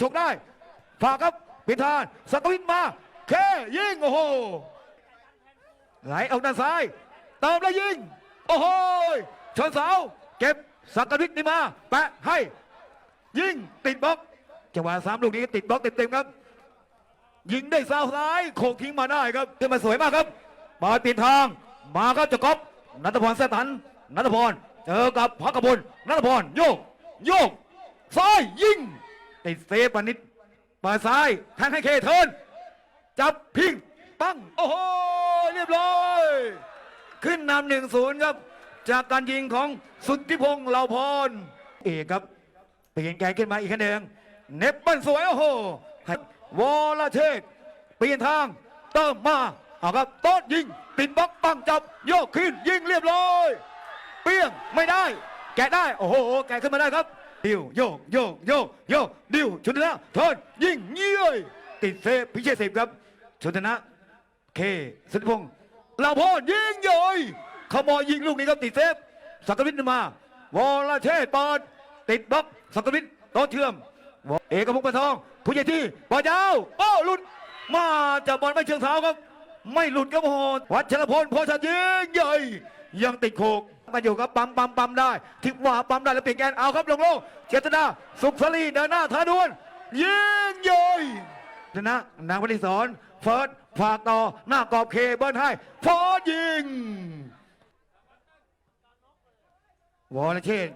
ชกได้ ฝากครับพิธานสักวิทย์มาแค่ยิงโอ้โหไหลออกด้านซ้ายเติมแล้วยิง โอ้โหชนเสาเก็บสักวิทย์นี่มา แปะให้ ยิงติดบล็อกจังหวะสามลูกนี้ติดบล็อกเต็มๆครับ ยิงได้ซ้ายซ้ายโขกทิ้งมาได้ครับขึ้นมาสวยมากครับบอลปีนทาง มาครับจะก๊อปนัทพรแสตันนัทพรเจอกับพักกบลนัทพรโยกโยกซ้ายยิง ติดเซฟปานิดเปิดซ้ายแทงให้เคเทิร์นจับพิงตั้ง โอ้โห เรียบร้อย ขึ้นนำหนึ่งศูนย์ครับ จากการยิงของสุทธิพงษ์เหล่าพร เอกครับ เปลี่ยนแกนขึ้นมาอีกครั้งหนึ่งเน็บบันสวย โอ้โหให้วอลเชษเปลี่ยนทางเติมมาเอาครับโต๊ดยิงติดบล็อกตั้งจับ โยกขึ้นยิงเรียบร้อย เปี้ยงไม่ได้ แกะได้ โอ้โห แกะขึ้นมาได้ครับ ดิวโยกโยกโยกโยกดิวชุนชนะทิร์นยิงเยี่ยยติดเซฟพิเชษสิบครับชุนชนะเคสุทธิพงษ์ลาพรยิงเยยขโมยยิงลูกนี้ครับติดเซฟสักวิทมาวอลเชษเปิดติดบล็อกสักวิทโตะเชื่อมเอกพงศ์ปานทอง ผู้ใหญ่ที่ปอยาวโอ้หลุดมาจากบอลไม่เชิงเท้าครับ ไม่หลุดครับโอ้โหวัชรพลโพชันยิงใหญ่ ยังติดโขกมาอยู่ครับปั๊มปั๊มปั๊มได้ทิกว่าปั๊มได้แล้วเปลี่ยนแกนเอาครับลงโลเจตนาสุขสลีเดินหน้าท้าดวลยิงใหญ่ชนะนางวณิศรเฟิร์สฝาต่อหน้ากรอบเคเบิร์นให้ฟอร์ยิงวอลเชษ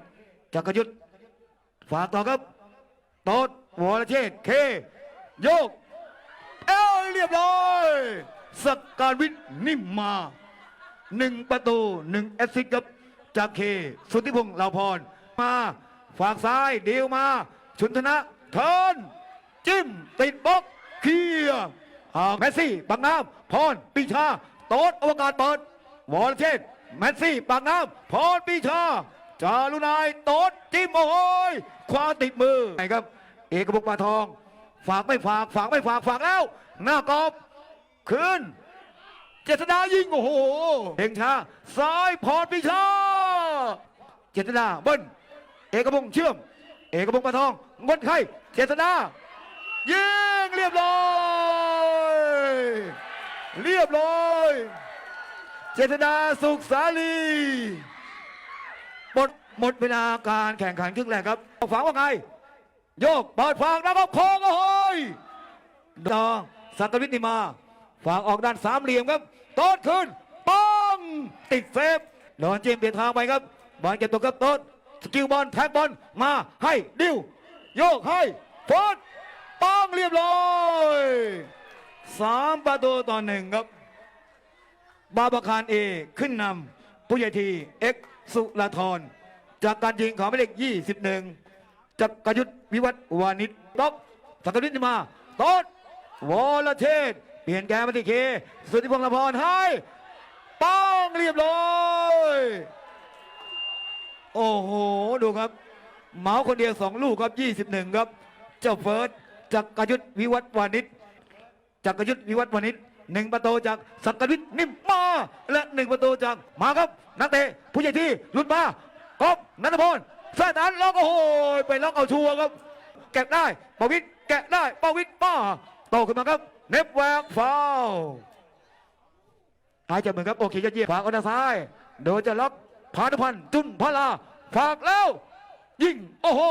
จักรยุทธฝากต่อครับโต๊ดวรเชษเคโยก เอ้เรียบร้อยสกการวิทย์นิ่มมา หนึ่งประตูหนึ่งแอสซิสต์ครับจากเคสุทธิพงษ์เหล่าพร มาฝากซ้ายเดียวมา ชุนธนะเทิร์นจิ้ม ติดบล็อกเคลียร์อ่าแมสซี่ปักน้ำพรปีชา โต๊ดอวกาศเปิดวรเชษฐ์แมสซี่ปากน้ำพรปีชา จารุนายโต๊ดจิ้มโอ้ยคว้าติดมือไงครับ เอกบุกปาทอง ฝากไม่ฝากฝากไม่ฝากฝากแล้ว หน้ากรอบคืน เจษดายิงโอ้โหเพ่งช้าซ้ายพรปีชาเจษดาเบิ้ลเอกพงษ์เชื่อม เอกพงษ์ปาทองงดไข่เจษดายิงเรียบร้อยเรียบร้อยเจษดาสุขสาลีหมดหมดเวลาการแข่งขันครึ่งแรกครับฝังว่าไง โยกเปิดฝากแล้วก็โค้งโอ้ยต่อสัตวิทย์นิมา ฝากออกด้านสามเหลี่ยมครับโต๊ดขึ้นป้องติดเซฟโดนเจมเปลี่ยนทางไปครับบอลเก็บตัวครับโต๊ดสกิลบอลแท็กบอลมาให้ดิวโยกให้โฟดป้องเรียบร้อยสามประตูต่อหนึ่งครับบาบาคารเอขึ้นนำผู้ใหญ่ทีเอ็กซ์สุลาธรจากการยิงของหมายเลข21จากกยุทธวิวัฒวานิชต๊อกสักกริทมาต๊ดวอลเชษฐ์ เปลี่ยนแกมาที่เคสุทธิพงษ์ละพรให้ป้องเรียบร้อยโอ้โหดูครับเหมาคนเดียวสองลูกครับ 21 ครับ เจ้าเฟิร์สจากกรยุทธวิวัฒวานิชจากกรยุทธวิวัฒวานิชหนึ่งประตูจากสักกวิทย์นิ่มมาและหนึ่งประตูจากมาครับ นักเตะผู้ใหญ่ที่หลุดมากอบนันทพลแซ่ตันล็อกโอ้โหไปล็อกเอาชัวร์ครับ แกะได้ปวิทย์แกะได้ปวิทย์ป้าโตขึ้นมาครับ เน็บแวกฟาวหายใจเหมือนครับโอเคยอดเยี่ยมฝากออนซ้าย โดยจะล็อกพานุพันธ์จุนพลาฝากแล้ว ยิงโอ้โห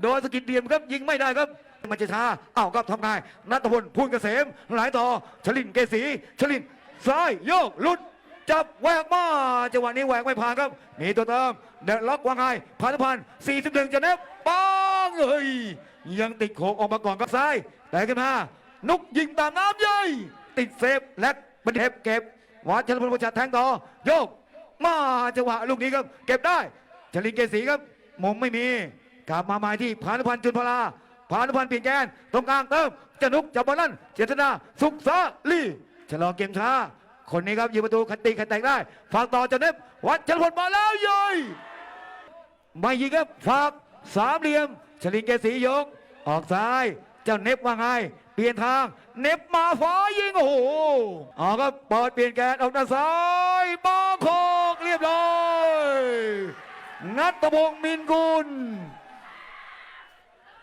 โดนสกิดเดียมครับยิงไม่ได้ครับมันจะช้าเอ้าครับทำไงนัทพลพูนเกษมหลายต่อชลินเกษีชลินซ้ายโยกลุดจับแหวกมาจังหวะนี้แหวกไม่ผ่านครับมีตัวเติมเดล็อกว่าไงพานุพันธ์41จะเน็บปังเฮ้ยยังติดโขกออกมาก่อนครับซ้ายแต่ขึ้นมา นุกยิงตามน้ำเย้ยติดเซฟและบันเทปเก็บหวัดชลพลประจัดแทงต่อโยก มาจังหวะลูกนี้ครับ เก็บได้ชลินเกษีครับมุมไม่มีกลับมาหมายที่พานุพันธ์จุนพลาพานุพันธ์เปลี่ยนแกนตรงกลางเติมจะนุกจับบอลนั่นเจตนาสุขสาลีชะลอเกมช้า คนนี้ครับยิงประตูขัดตีขัดแตกได้ฝากต่อจะเน็บวัดชลพลมาแล้วเย้ยไม่ยิงครับฝากสามเหลี่ยมชลินเกษียกออกซ้าย เจ้าเน็บว่าไง เปลี่ยนทาง เน็บมาฟ้ายิงโอ้โหออกครับเปิดเปลี่ยนแกนออกด้านซ้ายบ้าโคกเรียบร้อยนัทพงศ์มินกุล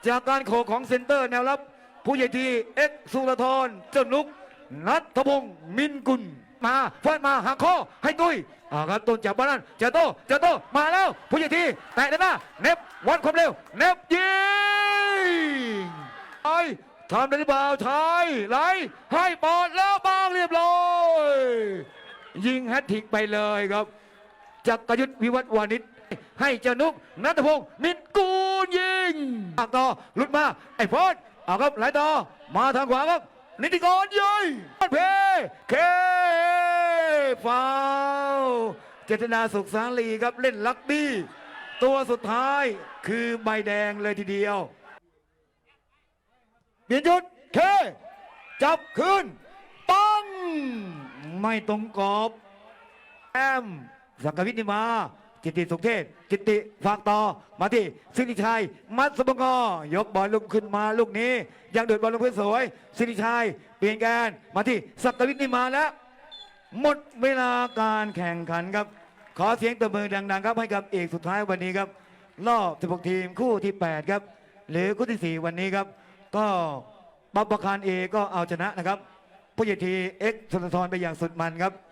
จากการโขกของเซนเตอร์แนวรับ ผู้ใหญ่ทีเอ็กสุรธรเจ้านุกนัทพงศ์มินกุลมาฟาดมาหักข้อให้ตุ้ยอ่าครับต้นจากบ้านนั้นเจาโตเจาโตมาแล้ว ผู้ใหญ่ทีแตะได้หน้าเน็บวัดความเร็วเน็บยิง ไอ้ทำได้หรือเปล่าชายไหลให้ปอดแล้วบางเรียบร้อยยิงแฮตทิกไปเลยครับจักรยุทธวิวัฒน์วานิชให้เจานุกนัทพงศ์มินกูลยิงปากต่อลุดมาไอ้พอดเอาครับไหลต่อมาทางขวาครับนิติกรยิงเพเคฟาวเจตนาสุขสาลีครับเล่นลักบี้ตัวสุดท้ายคือใบแดงเลยทีเดียว เปลี่ยนจุดเค จับคืนปัง ไม่ตรงกรอบแอมสังกวิทย์นิมา จิตติสุขเทพจิตติฝากต่อมาที่สิริชัย มัดสมงอยกบอลลุกขึ้นมาลูกนี้ ยังเดือดบอลลงพื้นสวย สิริชัย เปลี่ยนแกนมาที่สักวิทย์นิมาแล้ว หมดเวลาการแข่งขันครับ ขอเสียงตบมือดังๆครับให้กับเอกสุดท้ายวันนี้ครับ รอบ 16 ทีมคู่ที่ 8 ครับ หรือคู่ทีสี่4 วันนี้ครับ ก็บับประคารเอก็เอาชนะนะครับผู้ใหญ่ทีเอ็กซ์ธนทรไปอย่างสุดมันครับ